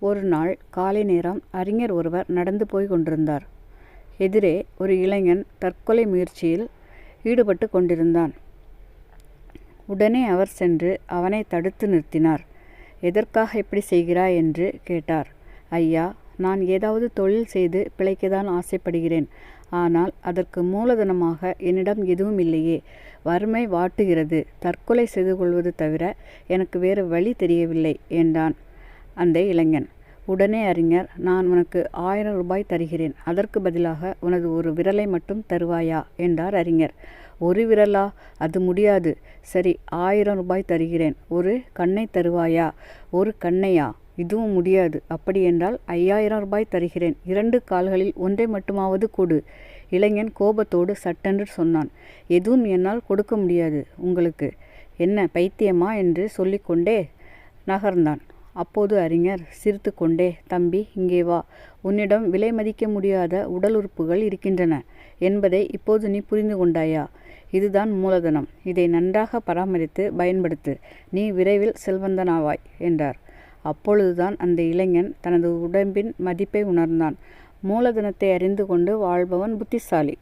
ஒரு நாள் காலை நேரம் அறிஞர் ஒருவர் நடந்து போய் கொண்டிருந்தார். எதிரே ஒரு இளைஞன் தற்கொலை முயற்சியில் ஈடுபட்டு கொண்டிருந்தான். உடனே அவர் சென்று அவனை தடுத்து நிறுத்தினார். எதற்காக இப்படி செய்கிறாய்? என்று கேட்டார். ஐயா நான் ஏதாவது தொழில் செய்து பிழைக்கதான் ஆசைப்படுகிறேன். ஆனால் அதற்கு மூலதனமாக என்னிடம் எதுவும் இல்லையே. வறுமை வாட்டுகிறது. தற்கொலை செய்து கொள்வது தவிர எனக்கு வேறு வழி தெரியவில்லை என்றான் அந்த இளைஞன். உடனே அறிஞர் நான் உனக்கு ஆயிரம் ரூபாய் தருகிறேன். அதற்கு பதிலாக உனது ஒரு விரலை மட்டும் தருவாயா? என்றார் அறிஞர். ஒரு விரலா? அது முடியாது. சரி ஆயிரம் ரூபாய் தருகிறேன். ஒரு கண்ணை தருவாயா? ஒரு கண்ணையா? இதுவும் முடியாது. அப்படியென்றால் ஐயாயிரம் ரூபாய் தருகிறேன். இரண்டு கால்களில் ஒன்றை மட்டுமாவது கொடு. இளைஞன் கோபத்தோடு சட்டென்று சொன்னான். எதுவும் என்னால் கொடுக்க முடியாது உங்களுக்கு. என்ன பைத்தியமா? என்று சொல்லிக்கொண்டே நகர்ந்தான். அப்போது அறிஞர் சிரித்து கொண்டே தம்பி இங்கே வா. உன்னிடம் விலை மதிக்க முடியாத உடல் உறுப்புகள் இருக்கின்றன என்பதை இப்போது நீ புரிந்து கொண்டாயா? இதுதான் மூலதனம். இதை நன்றாகப் பராமரித்து பயன்படுத்து. நீ விரைவில் செல்வந்தனாவாய் என்றார். அப்பொழுதுதான் அந்த இளைஞன் தனது உடம்பின் மதிப்பை உணர்ந்தான். மூலதனத்தை அறிந்து கொண்டு வாழ்பவன் புத்திசாலி.